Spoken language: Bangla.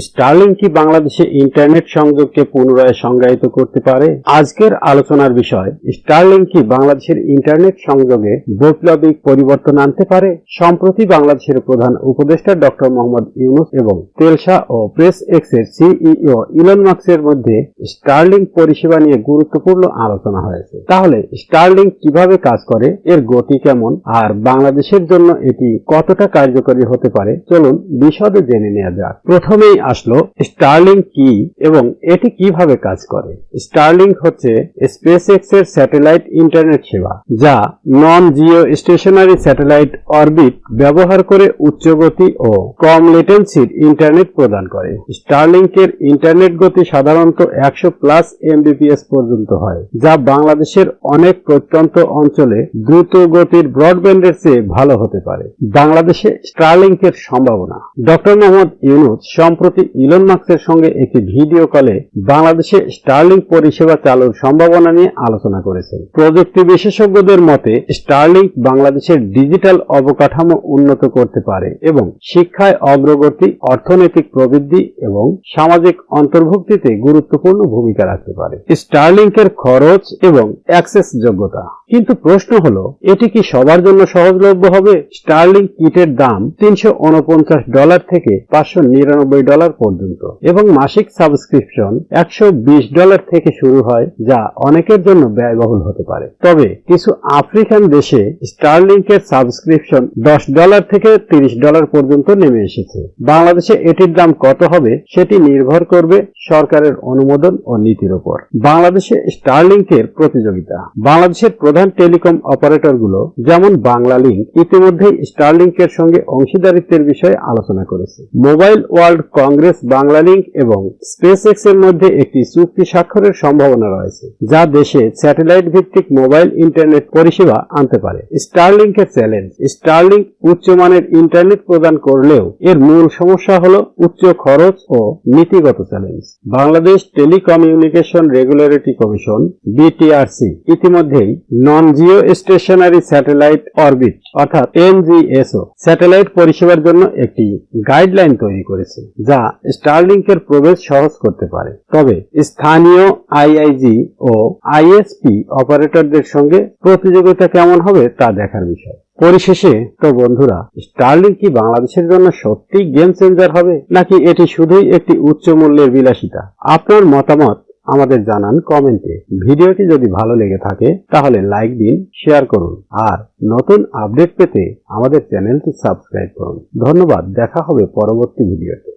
স্টারলিং কি বাংলাদেশে ইন্টারনেট সংযোগকে পুনরায় সংজ্ঞায়িত করতে পারে? আজকের আলোচনার বিষয়, স্টার্লিং কি বাংলাদেশের ইন্টারনেট সংযোগে বৈপ্লবিক পরিবর্তন আনতে পারে? সম্প্রতি বাংলাদেশের প্রধান উপদেষ্টা ডক্টর মোহাম্মদ ইউনুস এবং তেলসা ও প্রেস এক্সের সিইও ইলন মার্কসের মধ্যে স্টার্লিং পরিষেবা নিয়ে গুরুত্বপূর্ণ আলোচনা হয়েছে। তাহলে, স্টার্লিং কীভাবে কাজ করে? এর গতি কেমন? আর বাংলাদেশের জন্য এটি কতটা কার্যকরী হতে পারে? চলুন বিশদে জেনে নেওয়া যাক। প্রথমেই আসলো স্টারলিং কি এবং এটি কীভাবে কাজ করে? স্টারলিং হচ্ছে স্পেস এর স্যাটেলাইট ইন্টারনেট সেবা, যা non Jio stationery satellite orbit ব্যবহার করে উচ্চ গতি ও কম লেটেন্সির ইন্টারনেট প্রদান করে। স্টারলিংকের ইন্টারনেট গতি সাধারণত একশো প্লাস এমবিপিএস পর্যন্ত হয়, যা বাংলাদেশের অনেক প্রত্যন্ত অঞ্চলে দ্রুত গতির ব্রডব্যান্ডের চেয়ে ভালো হতে পারে। বাংলাদেশে স্টারলিংকের সম্ভাবনা। ডক্টর মোহাম্মদ ইউনুস সম্প্রতি ইলন মার্কসের সঙ্গে একটি ভিডিও কলে বাংলাদেশে স্টারলিং পরিষেবা চালুর সম্ভাবনা নিয়ে আলোচনা করেছেন। প্রযুক্তি বিশেষজ্ঞদের মতে স্টারলিংক বাংলাদেশের ডিজিটাল অবকাঠামো উন্নত করতে পারে এবং শিক্ষায় অগ্রগতি, অর্থনৈতিক প্রবৃদ্ধি এবং সামাজিক অন্তর্ভুক্তিতে গুরুত্বপূর্ণ ভূমিকা রাখতে পারে। স্টারলিংকের খরচ এবং অ্যাক্সেস যোগ্যতা। কিন্তু প্রশ্ন হলো, এটি কি সবার জন্য সহজলভ্য হবে? স্টার্লিং কিটের দাম তিনশো উনপঞ্চাশ ডলার থেকে পাঁচশো নিরানব্বই ডলার পর্যন্ত। এবং মাসিক সাবস্ক্রিপশন একশো বিশ ডলার থেকে শুরু হয়, যা অনেকের জন্য ব্যয়বহুল হতে পারে। তবে কিছু আফ্রিকান দেশে স্টারলিংকের সাবস্ক্রিপশন দশ ডলার থেকে তিরিশ ডলার পর্যন্ত নেমে এসেছে। বাংলাদেশে এটির দাম কত হবে, সেটি নির্ভর করবে সরকারের অনুমোদন ও নীতির উপর। বাংলাদেশে স্টারলিংকের প্রতিযোগিতা। বাংলাদেশের প্রধান টেলিকম অপারেটরগুলো যেমন বাংলা লিঙ্ক ইতিমধ্যেই স্টারলিংকের সঙ্গে অংশীদারিত্বের বিষয়ে আলোচনা করেছে। Mobile world congress, Banglalink এবং স্পেস এর মধ্যে একটি চুক্তি স্বাক্ষরের সম্ভাবনা রয়েছে, যা দেশে স্যাটেলাইট ভিত্তিক মোবাইল ইন্টারনেট পরিষেবা আনতে পারে। স্টারলিংকের চ্যালেঞ্জ স্টারলিংক উচ্চমানের ইন্টারনেট প্রদান করলেও এর মূল সমস্যা হল উচ্চ খরচ ও নীতিগত challenge. Bangladesh telecommunication regulatory commission BTRC ইতিমধ্যেই non Jio stationery satellite orbit অর্থাৎ এনজিএসও স্যাটেলাইট পরিষেবার জন্য একটি গাইডলাইন তৈরি করেছে যা স্টারলিংকের প্রবেশ সহজ করতে পারে। তবে স্থানীয় আইআইজি ও আইএসপি অপারেটরদের সঙ্গে প্রতিযোগিতা কেমন হবে তা দেখার বিষয়। পরিশেষে, তো বন্ধুরা স্টারলিং কি বাংলাদেশের জন্য সত্যি গেম চেঞ্জার হবে, নাকি এটি শুধুই একটি উচ্চ মূল্যের বিলাসিতা? আপনার মতামত আমাদের জানান কমেন্টে। ভিডিওটি যদি ভালো লেগে থাকে, তাহলে লাইক দিন শেয়ার করুন, আর নতুন আপডেট পেতে আমাদের চ্যানেলটি সাবস্ক্রাইব করুন। ধন্যবাদ, দেখা হবে পরবর্তী ভিডিওতে।